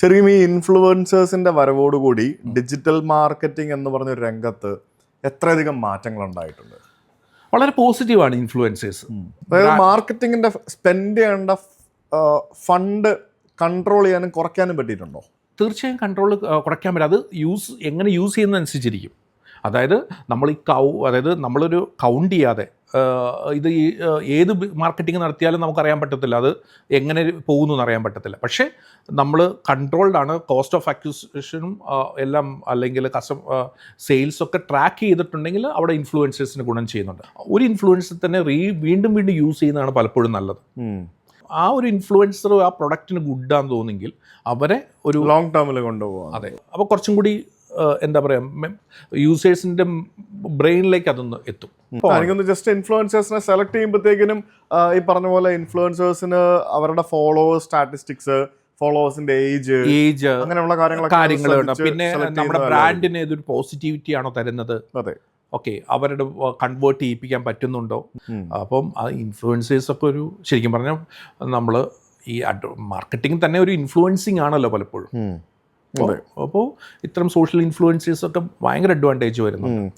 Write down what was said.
ശരിക്കും ഈ ഇൻഫ്ലുവൻസേഴ്സിന്റെ വരവോടുകൂടി ഡിജിറ്റൽ മാർക്കറ്റിംഗ് എന്ന് പറഞ്ഞ ഒരു രംഗത്ത് എത്രയധികം മാറ്റങ്ങൾ ഉണ്ടായിട്ടുണ്ട്? വളരെ പോസിറ്റീവാണ് ഇൻഫ്ലുവൻസേഴ്സ് അതായത് മാർക്കറ്റിംഗിന്റെ സ്പെൻഡ് ചെയ്യേണ്ട ഫണ്ട് കൺട്രോൾ ചെയ്യാനും കുറയ്ക്കാനും പറ്റിയിട്ടുണ്ടോ? തീർച്ചയായും കൺട്രോൾ കുറയ്ക്കാൻ പറ്റും. അത് യൂസ് എങ്ങനെ യൂസ് ചെയ്യുന്നതനുസരിച്ചിരിക്കും. അതായത് നമ്മൾ ഈ കൗ അതായത് നമ്മളൊരു കൗണ്ട് ചെയ്യാതെ ഇത് ഈ ഏത് മാർക്കറ്റിംഗ് നടത്തിയാലും നമുക്കറിയാൻ പറ്റത്തില്ല. അത് എങ്ങനെ പോകുന്നു എന്നറിയാൻ പറ്റത്തില്ല. പക്ഷേ നമ്മൾ കൺട്രോൾഡാണ് കോസ്റ്റ് ഓഫ് അക്വിസിഷനും എല്ലാം അല്ലെങ്കിൽ കസ്റ്റം സെയിൽസ് ഒക്കെ ട്രാക്ക് ചെയ്തിട്ടുണ്ടെങ്കിൽ അവിടെ ഇൻഫ്ലുവൻസേഴ്സിന് ഗുണം ചെയ്യുന്നുണ്ട്. ഒരു ഇൻഫ്ലുവൻസർ തന്നെ റീ വീണ്ടും വീണ്ടും യൂസ് ചെയ്യുന്നതാണ് പലപ്പോഴും നല്ലത്. ആ ഒരു ഇൻഫ്ലുവൻസർ ആ പ്രൊഡക്റ്റിന് ഗുഡാന്ന് തോന്നുമെങ്കിൽ അവരെ ഒരു ലോങ് ടേമിൽ കൊണ്ടുപോകാം അതെ. അപ്പോൾ കുറച്ചും കൂടി എന്താ പറയുക യൂസേഴ്സിന്റെ ബ്രെയിനിലേക്ക് അതൊന്ന് എത്തും. എനിക്കൊന്ന് ജസ്റ്റ് ഇൻഫ്ലുവൻസേഴ്സിനെ സെലക്ട് ചെയ്യുമ്പോഴത്തേക്കിനും ഈ പറഞ്ഞ പോലെ ഇൻഫ്ലുവൻസേഴ്സിന് അവരുടെ ഫോളോവേഴ്സ് സ്റ്റാറ്റിസ്റ്റിക്സ് ഫോളോവേഴ്സിന്റെ ഏജ് ഏജ് അങ്ങനെയുള്ള കാര്യങ്ങളൊക്കെ കാര്യങ്ങളുണ്ട് പിന്നെ നമ്മുടെ ബ്രാൻഡിന് ഇതൊരു പോസിറ്റിവിറ്റി ആണോ തരുന്നത്? അതെ. ഓക്കെ അവരുടെ കൺവേർട്ട് ചെയ്യിപ്പിക്കാൻ പറ്റുന്നുണ്ടോ? അപ്പം ആ ഇൻഫ്ലുവൻസേഴ്സ് ഒക്കെ ഒരു ശരിക്കും പറഞ്ഞാൽ നമ്മൾ ഈ മാർക്കറ്റിംഗ് തന്നെ ഒരു ഇൻഫ്ലുവൻസിങ് ആണല്ലോ പലപ്പോഴും. അപ്പോൾ ഇത്തരം സോഷ്യൽ ഇൻഫ്ലുവൻസേഴ്സ് ഒക്കെ ഭയങ്കര അഡ്വാന്റേജ് വരുന്നു.